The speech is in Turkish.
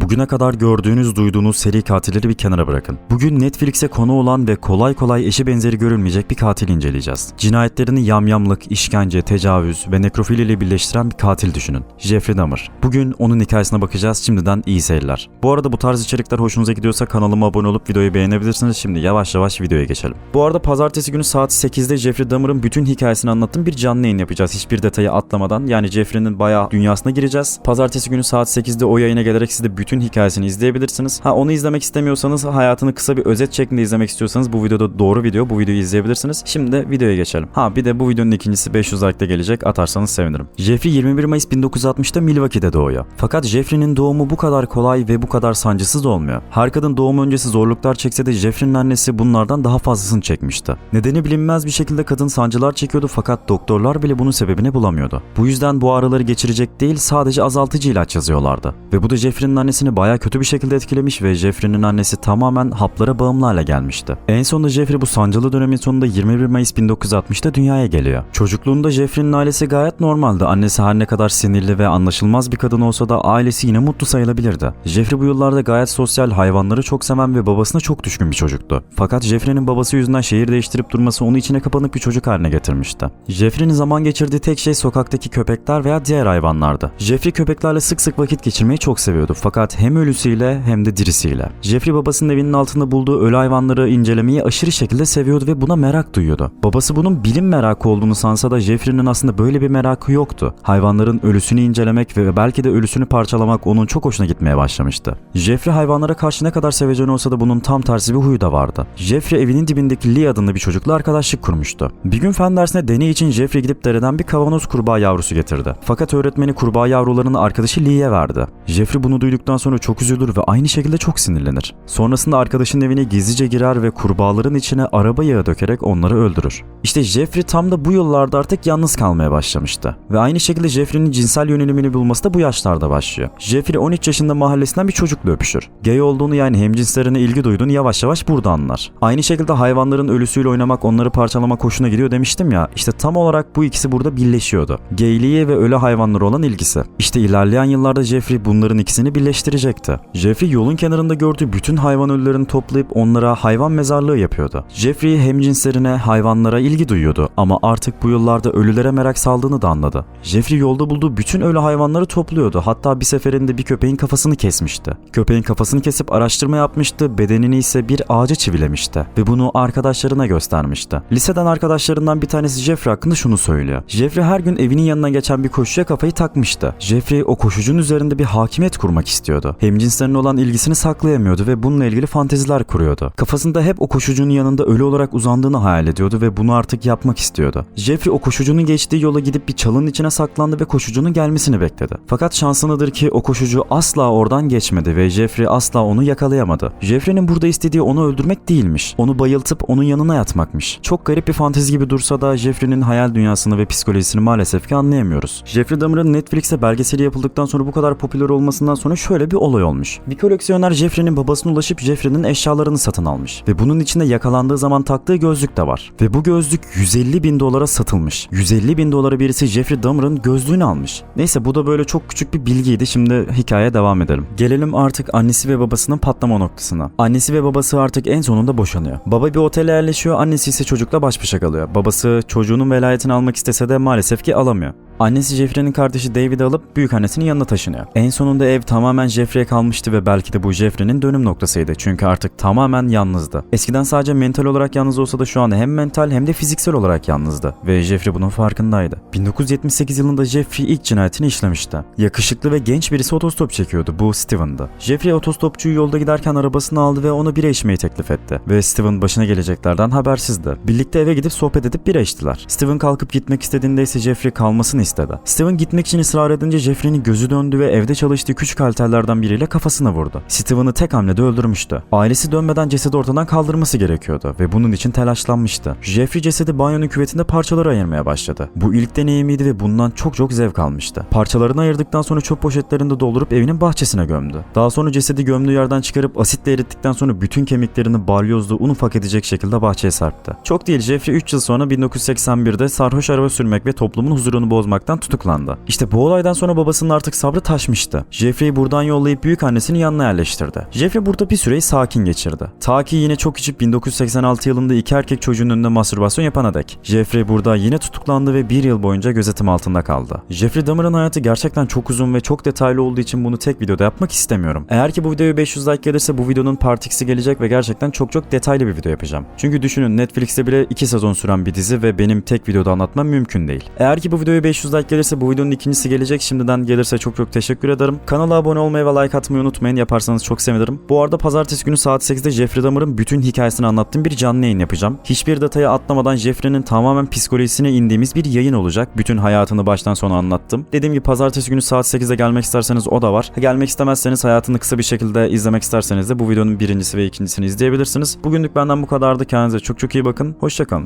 Bugüne kadar gördüğünüz, duyduğunuz seri katilleri bir kenara bırakın. Bugün Netflix'e konu olan ve kolay kolay eşi benzeri görülmeyecek bir katil inceleyeceğiz. Cinayetlerini yamyamlık, işkence, tecavüz ve nekrofili ile birleştiren bir katil düşünün. Jeffrey Dahmer. Bugün onun hikayesine bakacağız. Şimdiden iyi seyirler. Bu arada bu tarz içerikler hoşunuza gidiyorsa kanalıma abone olup videoyu beğenebilirsiniz. Şimdi yavaş yavaş videoya geçelim. Bu arada pazartesi günü saat 8'de Jeffrey Dahmer'ın bütün hikayesini anlattığım bir canlı yayın yapacağız. Hiçbir detayı atlamadan. Yani Jeffrey'nin bayağı dünyasına gireceğiz. Pazartesi günü saat 8'de o yayına gelerek siz de bütün hikayesini izleyebilirsiniz. Ha onu izlemek istemiyorsanız hayatını kısa bir özet şeklinde izlemek istiyorsanız bu videoda doğru video. Bu videoyu izleyebilirsiniz. Şimdi de videoya geçelim. Ha bir de bu videonun ikincisi 500 like'da gelecek. Atarsanız sevinirim. Jeffrey 21 Mayıs 1960'ta Milwaukee'de doğuyor. Fakat Jeffrey'nin doğumu bu kadar kolay ve bu kadar sancısız olmuyor. Her kadın doğum öncesi zorluklar çekse de Jeffrey'nin annesi bunlardan daha fazlasını çekmişti. Nedeni bilinmez bir şekilde kadın sancılar çekiyordu fakat doktorlar bile bunun sebebini bulamıyordu. Bu yüzden bu ağrıları geçirecek değil sadece azaltıcı ilaç yazıyorlardı. Ve bu da Jeffrey'nin annesini baya kötü bir şekilde etkilemiş ve Jeffrey'nin annesi tamamen haplara bağımlı hale gelmişti. En sonunda Jeffrey bu sancılı dönemin sonunda 21 Mayıs 1960'ta dünyaya geliyor. Çocukluğunda Jeffrey'nin ailesi gayet normaldi. Annesi her ne kadar sinirli ve anlaşılmaz bir kadın olsa da ailesi yine mutlu sayılabilirdi. Jeffrey bu yıllarda gayet sosyal, hayvanları çok seven ve babasına çok düşkün bir çocuktu. Fakat Jeffrey'nin babası yüzünden şehir değiştirip durması onu içine kapanık bir çocuk haline getirmişti. Jeffrey'nin zaman geçirdiği tek şey sokaktaki köpekler veya diğer hayvanlardı. Jeffrey köpeklerle sık sık vakit geçirmeyi çok seviyordu fakat hem ölüsüyle hem de dirisiyle. Jeffrey babasının evinin altında bulduğu ölü hayvanları incelemeyi aşırı şekilde seviyordu ve buna merak duyuyordu. Babası bunun bilim merakı olduğunu sansa da Jeffrey'nin aslında böyle bir merakı yoktu. Hayvanların ölüsünü incelemek ve belki de ölüsünü parçalamak onun çok hoşuna gitmeye başlamıştı. Jeffrey hayvanlara karşı ne kadar sevecen olsa da bunun tam tersi bir huyu da vardı. Jeffrey evinin dibindeki Lee adında bir çocukla arkadaşlık kurmuştu. Bir gün fen dersine deney için Jeffrey gidip dereden bir kavanoz kurbağa yavrusu getirdi. Fakat öğretmeni kurbağa yavrularını arkadaşı Lee'ye verdi. Jeffrey bunu duyduktan sonra çok üzülür ve aynı şekilde çok sinirlenir. Sonrasında arkadaşının evine gizlice girer ve kurbağaların içine araba yağı dökerek onları öldürür. İşte Jeffrey tam da bu yıllarda artık yalnız kalmaya başlamıştı. Ve aynı şekilde Jeffrey'nin cinsel yönelimini bulması da bu yaşlarda başlıyor. Jeffrey 13 yaşında mahallesinden bir çocukla öpüşür. Gay olduğunu yani hemcinslerine ilgi duyduğunu yavaş yavaş burada anlar. Aynı şekilde hayvanların ölüsüyle oynamak, onları parçalamak hoşuna gidiyor demiştim ya. İşte tam olarak bu ikisi burada birleşiyordu. Gayliğe ve ölü hayvanlara olan ilgisi. İşte ilerleyen yıllarda Jeffrey bunların ikisini birleştirecekti. Jeffrey yolun kenarında gördüğü bütün hayvan ölülerini toplayıp onlara hayvan mezarlığı yapıyordu. Jeffrey hemcinslerine, hayvanlara ilgi duyuyordu ama artık bu yıllarda ölülere merak saldığını da anladı. Jeffrey yolda bulduğu bütün ölü hayvanları topluyordu. Hatta bir seferinde bir köpeğin kafasını kesmişti. Köpeğin kafasını kesip araştırma yapmıştı, bedenini ise bir ağaca çivilemişti ve bunu arkadaşlarına göstermişti. Liseden arkadaşlarından bir tanesi Jeffrey hakkında şunu söylüyor. Jeffrey her gün evinin yanına geçen bir koşuya kafayı takmıştı. Jeffrey o koşucunun üzerinde bir hakimiyet kurmak istiyordu. Hemcinslerine olan ilgisini saklayamıyordu ve bununla ilgili fanteziler kuruyordu. Kafasında hep o koşucunun yanında ölü olarak uzandığını hayal ediyordu ve bunu artık yapmak istiyordu. Jeffrey o koşucunun geçtiği yola gidip bir çalının içine saklandı ve koşucunun gelmesini bekledi. Fakat şanslıdır ki o koşucu asla oradan geçmedi ve Jeffrey asla onu yakalayamadı. Jeffrey'nin burada istediği onu öldürmek değilmiş. Onu bayıltıp onun yanına yatmakmış. Çok garip bir fantezi gibi dursa da Jeffrey'nin hayal dünyasını ve psikolojisini maalesef ki anlayamıyoruz. Jeffrey Dahmer'ın Netflix'te belgeseli yapıldıktan sonra bu kadar popüler olmasından sonra şöyle bir olay olmuş. Bir koleksiyoner Jeffrey'nin babasına ulaşıp Jeffrey'nin eşyalarını satın almış. Ve bunun içinde yakalandığı zaman taktığı gözlük de var. Ve bu gözlük 150 bin dolara satılmış. 150 bin dolara birisi Jeffrey Dahmer'ın gözlüğünü almış. Neyse bu da böyle çok küçük bir bilgiydi. Şimdi hikayeye devam edelim. Gelelim artık annesi ve babasının patlama noktasına. Annesi ve babası artık en sonunda boşanıyor. Baba bir otele yerleşiyor, annesi ise çocukla baş başa kalıyor. Babası çocuğunun velayetini almak istese de maalesef ki alamıyor. Annesi Jeffrey'nin kardeşi David'i alıp büyük annesinin yanına taşınıyor. En sonunda ev tamamen Jeffrey'e kalmıştı ve belki de bu Jeffrey'nin dönüm noktasıydı. Çünkü artık tamamen yalnızdı. Eskiden sadece mental olarak yalnız olsa da şu anda hem mental hem de fiziksel olarak yalnızdı. Ve Jeffrey bunun farkındaydı. 1978 yılında Jeffrey ilk cinayetini işlemişti. Yakışıklı ve genç birisi otostop çekiyordu. Bu Steven'dı. Jeffrey otostopçuyu yolda giderken arabasını aldı ve ona bira içmeyi teklif etti. Ve Steven başına geleceklerden habersizdi. Birlikte eve gidip sohbet edip bira içtiler. Steven kalkıp gitmek istediğinde ise Jeffrey kalmasını istedi. Steven gitmek için ısrar edince Jeffrey'nin gözü döndü ve evde çalıştığı küçük halterlerden biriyle kafasına vurdu. Steven'ı tek hamlede öldürmüştü. Ailesi dönmeden cesedi ortadan kaldırması gerekiyordu ve bunun için telaşlanmıştı. Jeffrey cesedi banyonun küvetinde parçalara ayırmaya başladı. Bu ilk deneyimiydi ve bundan çok çok zevk almıştı. Parçalarını ayırdıktan sonra çöp poşetlerinde doldurup evinin bahçesine gömdü. Daha sonra cesedi gömdüğü yerden çıkarıp asitle erittikten sonra bütün kemiklerini balyozlu un ufak edecek şekilde bahçeye serpti. Çok değil Jeffrey 3 yıl sonra 1981'de sarhoş araba sürmek ve toplumun huzurunu bozmak olmaktan tutuklandı. İşte bu olaydan sonra babasının artık sabrı taşmıştı. Jeffrey'i buradan yollayıp büyük annesinin yanına yerleştirdi. Jeffrey burada bir süreyi sakin geçirdi. Ta ki yine çok içip 1986 yılında iki erkek çocuğun önünde mastürbasyon yapana dek. Jeffrey burada yine tutuklandı ve bir yıl boyunca gözetim altında kaldı. Jeffrey Dahmer'ın hayatı gerçekten çok uzun ve çok detaylı olduğu için bunu tek videoda yapmak istemiyorum. Eğer ki bu videoya 500 like gelirse bu videonun part 2'si gelecek ve gerçekten çok çok detaylı bir video yapacağım. Çünkü düşünün Netflix'te bile 2 sezon süren bir dizi ve benim tek videoda anlatmam mümkün değil. Eğer ki bu videoya 500 like gelirse bu videonun ikincisi gelecek. Şimdiden gelirse çok çok teşekkür ederim. Kanala abone olmayı ve like atmayı unutmayın. Yaparsanız çok sevinirim. Bu arada pazartesi günü saat 8'de Jeffrey Dahmer'ın bütün hikayesini anlattığım bir canlı yayın yapacağım. Hiçbir detayı atlamadan Jeffrey'nin tamamen psikolojisine indiğimiz bir yayın olacak. Bütün hayatını baştan sona anlattım. Dediğim gibi pazartesi günü saat 8'de gelmek isterseniz o da var. Gelmek istemezseniz hayatını kısa bir şekilde izlemek isterseniz de bu videonun birincisi ve ikincisini izleyebilirsiniz. Bugünlük benden bu kadardı. Kendinize çok çok iyi bakın. Hoşçakalın.